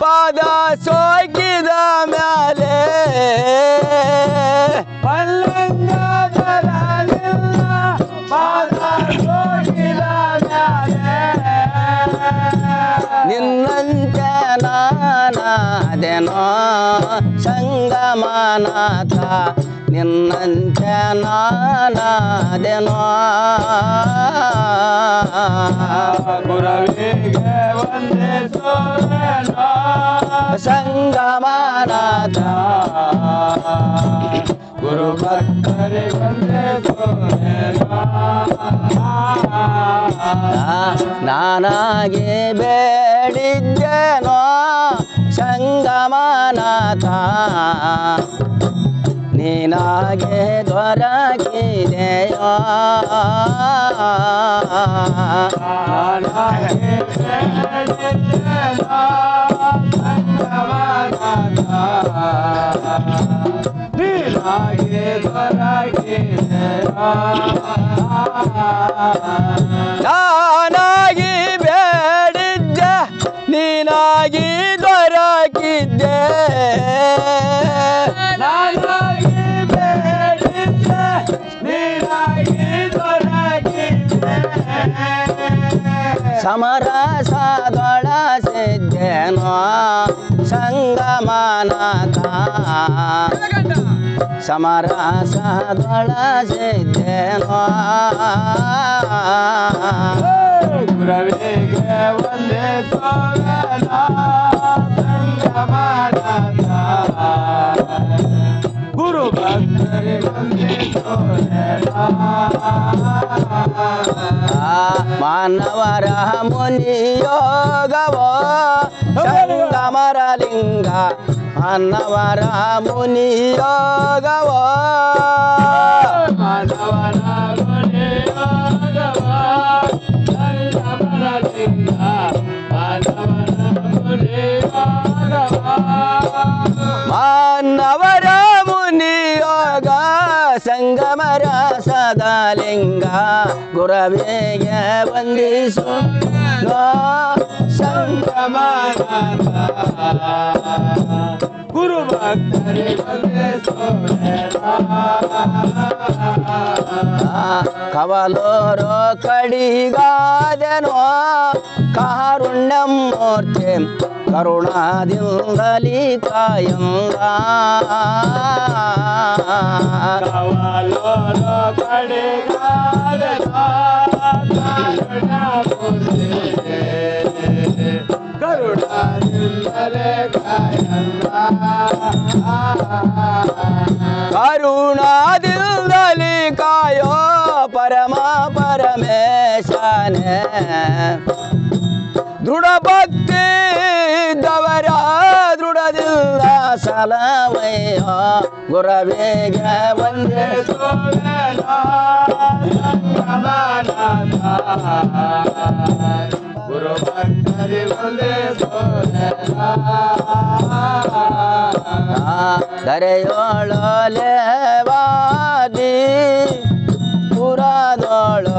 ಪಾದ ಸೋಕಿದ ಮ್ಯಾಲೆ. ಪಲ್ಲಂಗದರ ನಿನ್ನ ಪಾದ ಸೋಕಿದ ಮ್ಯಾಲೆ ನಿನ್ನಂತೆ ನಾನಾದೆನೋ ಸಂಗಮನಾಥ. ನಿನ್ನಂತೆ ನಾನಾದೆನೋ. ಗುರವಿಗೆ ಒಂದೇ ಸೋರೇನೋ ಸಂಗಮನಾಥ. ಗುರು ಭಕ್ತರಿ ಬಂದೆ ನಾನಾಗೆ ಬೇಡಿದ್ದೇನೋ ಸಂಗಮನಾಥ. ನೀನಾಗೆ ದೊರಕಿದೆಯೋ? ನಾನಾಗೆ ನೀನಾಗೆ ಬೇಡಿದ್ದೆ ನೀನಾಗಿ ದೊರಕಿದ್ದೆ ನಾನಾಗಿ ಬೇಡಿದ್ದೆ, ನೀನಾಗಿ ದೊರಕಿದ್ದೆ. ಸಂಗಮನಾಥ ಸಮರಸದೊಳಸಿದ್ದೇನೋ ಗುರವಿಗೆ ಒಂದೇ ಸೋಗನ ಸಂಗಮನಾಥ. ಗುರು ಭಕ್ತರಿಗೆ ಒಂದೇ ಸೋಗನ ಮಾನವರ ಮುನಿಯೋಗವೋ ಸಂಗಮರ ಲಿಂಗ ಮಾನವರ ಮುನಿಯೋಗವೋ அன்னவரா முனியோகவோ அன்னவரா முனியோகவோ மாநவர முனியோக சங்கமர சதாலிங்க குரவேய வந்தி சங்கமர गुरु కవలోరో కడిగాదెనో కారుణ్యం మూర్తి కరుణాదింగలి కాయంగా కవలోరో కడిగాదెనో కారుణ్యం మూర్తి करुणा दिल दली कायो परमा परमेशन। दृढ़ भक्ति दवरा ಸಲವಯ್ಯ ಗುರವೇಗ ಒಂದೇ ಗುರು ಭಕ್ತರಿ ಒಂದೇ ಕರೆಯೋಳಲೇವಾದಿ ಪುರದೋಳು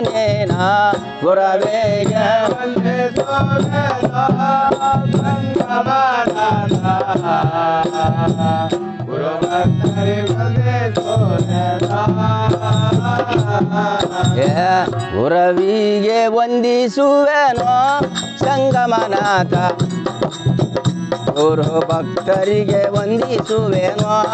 ನೇನ ಗುರವೇಗ ವಂದಿಸುವೆನೋ ಸಂಗಮನಾಥ. ಗುರು ಭಕ್ತರಿಗೆ ವಂದಿಸುವೆನೋ.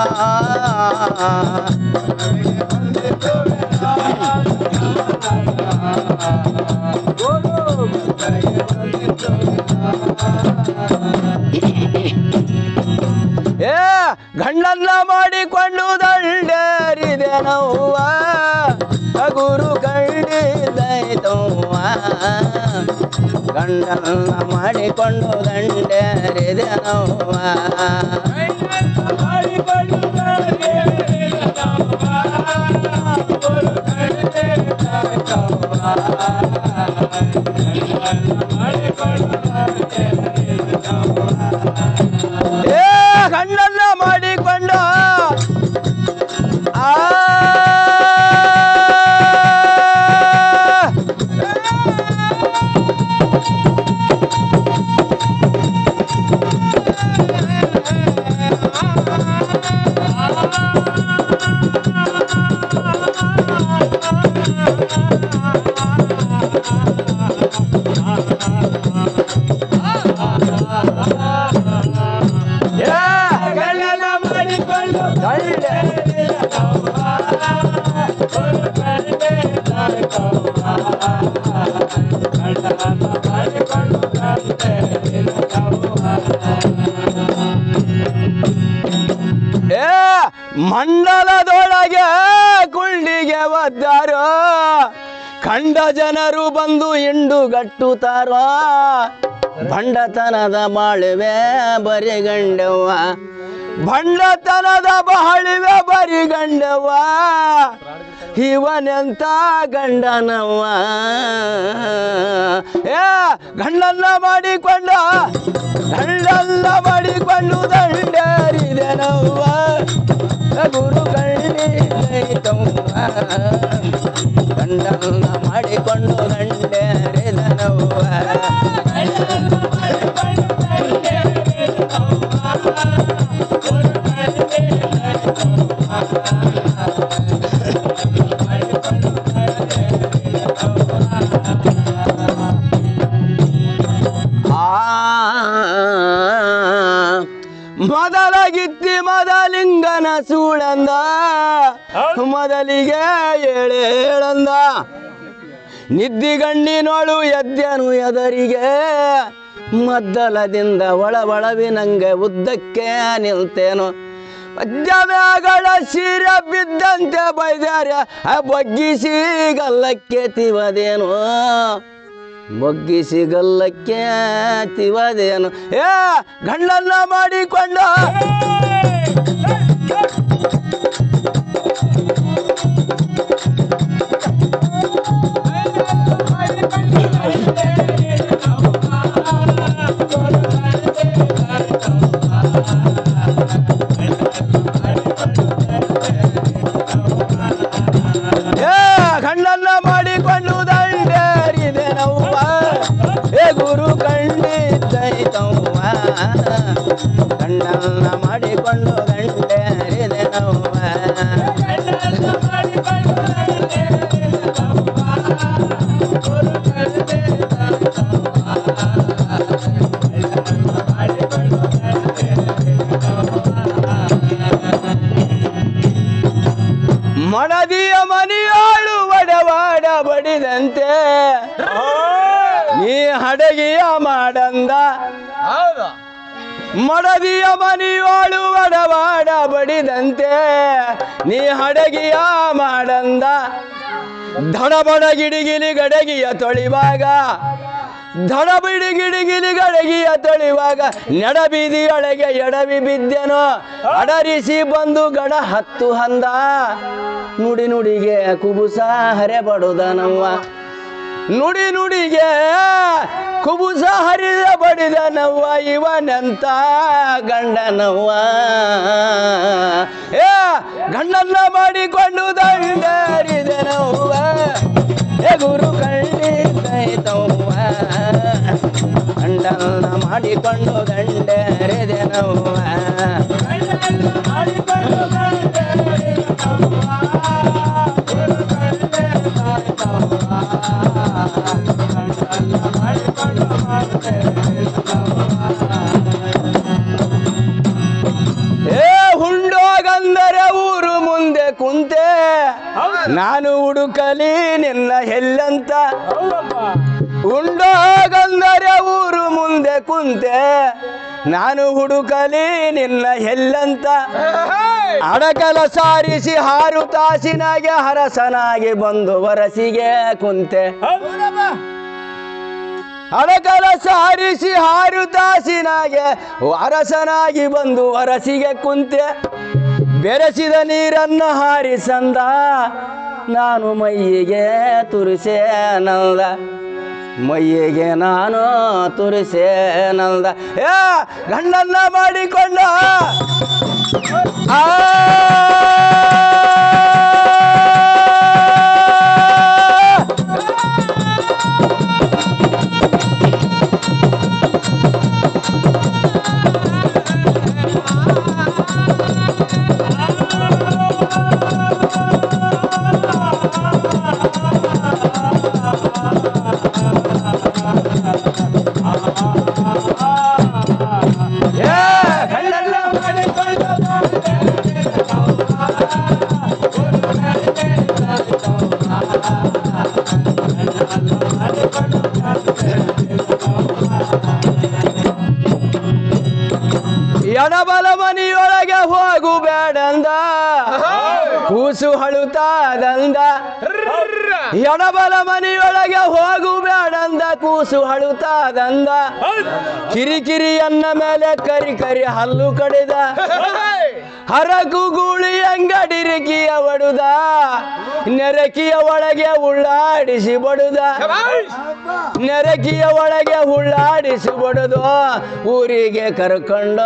ಏ ಗಂಡನ್ನ ಮಾಡಿಕೊಂಡು ದಂಡರಿದೆ ನೋವ ಗುರು ಕಂಡಿದ್ದೈತವ್ವ ಗಂಡನ್ನ ಮಾಡಿಕೊಂಡು ದಂಡರಿದೆ ನೋವ ಮಾಡಿಕೊಂಡು ಮಂಡಲದೊಳಗೆ ಕುಳ್ಳಿಗೆ ಒದ್ದಾರೋ? ಕಂಡ ಜನರು ಬಂದು ಹಿಂಡು ಗಟ್ಟುತ್ತಾರೋ ಬಂಡತನದ ಮಾಳುವೆ ಬರಿಗಂಡವ್ವ. ಭಂಡತನದ ಬರಿ ಗಂಡವ ಇವನೆಂತ ಗಂಡನವ ಏ ಗಂಡನ್ನ ಮಾಡಿಕೊಂಡ ಗಂಡನ್ನ ಮಾಡಿಕೊಂಡು ದಂಡರಿದನವ್ವ ಗುರು ಗಂಡ ಗಂಡನ್ನ ಸೂಳಂದ ಮೊದಲಿಗೆ ಏಳೇಳಂದ ನಿದ್ದಿಗಣ್ಣಿನೋಳು ಎದ್ದೆನು ಎದರಿಗೆ. ಮದ್ದಲದಿಂದ ಒಳ ಒಳವಿನಂಗೆ ಉದ್ದಕ್ಕೆ ನಿಲ್ತೇನು. ಮಧ್ಯಮ್ಯಾಗಳ ಶಿರ ಬಿದ್ದಂತೆ ಬೈದಾರೆ ಬಗ್ಗಿಸಿ ಗಲ್ಲಕ್ಕೆ ತಿವದೇನು. ಬೊಗ್ಗಿಸಿ ಗಲ್ಲಕ್ಕೆ ತಿವದೇನು. ಏ ಗಂಡನ್ನ ಮಾಡಿಕೊಂಡು. ಗಂಡನ್ನ ಮಾಡಿಕೊಂಡು ಗಂಟೆ ಹರಿದೆ ನೋವ ಮಡದಿಯ ಮನೆಯಾಳು ಒಡವಾಡ ಬಡಿದಂತೆ. ನೀ ಹಡಗಿಯ ಮಾಡಂದ. ಮಡದಿಯ ಮನೆಯೋಳು ಒಡವಾಡ ಬಡಿದಂತೆ, ನೀ ಹಡಗಿಯ ಮಾಡಂದ. ದಡಬಡ ಗಿಡಿಗಿಲಿ ಗಡಗಿಯ ತೊಳಿವಾಗ ದಡಬಿಡಿ ಗಿಡಿಗಿಲಿ ಗಡಗಿಯ ತೊಳಿವಾಗ ನಡಬೀದಿಯೊಳಗೆ ಎಡವಿ ಬಿದ್ದೆನೋ, ಅಡರಿಸಿ ಬಂದು ಗಡ ಹತ್ತು ಹಂದ. ನುಡಿ ನುಡಿಗೆ ಕುಬುಸ ಹರೆಬಡುದನವ್ವ ನುಡಿ ನುಡಿಗೆ ಕುಬುಸ ಹರಿದ ಬಡಿದ ನವ್ವ ಇವನಂತ ಗಂಡನವ್ವ. ಏ, ಗಂಡನ್ನ ಮಾಡಿಕೊಂಡು ದಂಡರಿದ ನವ್ವ ಏ, ಗುರು ಗಂಡನ್ನ ಮಾಡಿಕೊಂಡು ಗಂಡರಿದೆ ನವ್ವ ಕುಂತೆ ನಾನು ಹುಡುಕಲಿ ನಿನ್ನ ಎಲ್ಲಂತ ಅಡಕಲ ಸಾರಿಸಿ ಹಾರು ತಾಸಿನಾಗೆ ಹರಸನಾಗಿ ಬಂದು ವರಸಿಗೆ ಕುಂತೆ. ಅಡಕಲ ಸಾರಿಸಿ ಹಾರು ತಾಸಿನಾಗೆ ಅರಸನಾಗಿ ಬಂದು ವರಸಿಗೆ ಕುಂತೆ. ಬೆರೆಸಿದ ನೀರನ್ನು ಹಾರಿಸಂದ. ನಾನು ಮೈಯಿಗೆ ತುರಿಸೆ ನಂದ ಮೈಯಿಗೆ ನಾನು ತುರಿಸೆ ನಂದ ಏ ಗಂಡನ್ನ ಮಾಡಿಕೊಂಡ. ಆ! ಎಡಬಲ ಮನೆಯೊಳಗೆ ಹೋಗು ಬೇಡಂದ. ಕೂಸು ಹಳುತ್ತಾದಂದ ಎಡಬಲ ಮನೆಯೊಳಗೆ ಹೋಗು ಬೇಡಂದ ಕೂಸು ಹಳುತ್ತಾದಂದ ಕಿರಿಕಿರಿಯನ್ನ ಮೇಲೆ ಕರಿ ಕರಿ ಹಲ್ಲು ಕಡಿದ. ಹರಕು ಗೂಳಿ ಅಂಗಡಿರಿಕಿಯ ಒಡುದ. ನೆರಕಿಯ ಒಳಗೆ ಉಳ್ಳಾಡಿಸಿ ಬಡುದ. ನೆರಕಿಯ ಒಳಗೆ ಉಳ್ಳಾಡಿಸಿ ಬಡುದು. ಊರಿಗೆ ಕರ್ಕೊಂಡ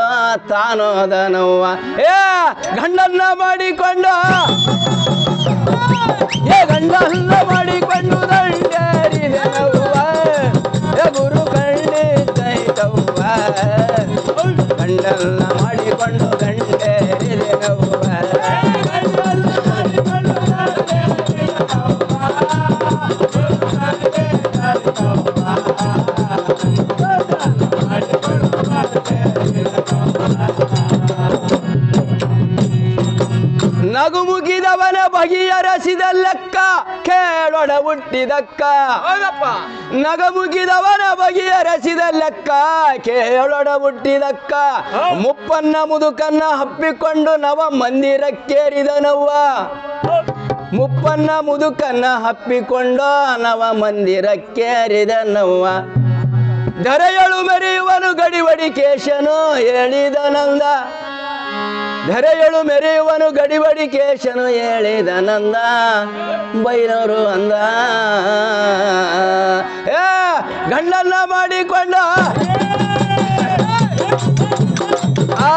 ತಾನೋದನವ್ವ. ಏ, ಗಂಡನ್ನ ಮಾಡಿಕೊಂಡ ಏ ಗಂಡನ್ನ ಮಾಡಿಕೊಂಡು ದಂಡೇರಿದೆ ಬಗೆಯರಸಿದ ಲೆಕ್ಕ ಕೇಳೊಣ ಹುಟ್ಟಿದಕ್ಕ ನಗ ಮುಗಿದವನ ಬಗೆಯರಸಿದ ಲೆಕ್ಕ ಕೇಳೊಣ ಹುಟ್ಟಿದಕ್ಕ ಮುಪ್ಪನ್ನ ಮುದುಕನ್ನ ಹಪ್ಪಿಕೊಂಡು ನವ ಮಂದಿರಕ್ಕೇರಿದನವ್ವ. ಮುಪ್ಪನ್ನ ಮುದುಕನ್ನ ಹಪ್ಪಿಕೊಂಡು ನವ ಮಂದಿರಕ್ಕೇರಿದನವ್ವ. ಧರೆಯಳು ಮೆರೆಯುವನು ಗಡಿವಡಿ ಕೇಶನು ಹೇಳಿದನಂದ. ಧರೆಯಳು ಮೆರೆಯುವನು ಗಡಿಬಡಿ ಕೇಶನು ಹೇಳಿದ ನಂದ ಬೈನವರು ಅಂದ. ಏ ಗಂಡನ್ನ ಮಾಡಿಕೊಂಡ. ಆ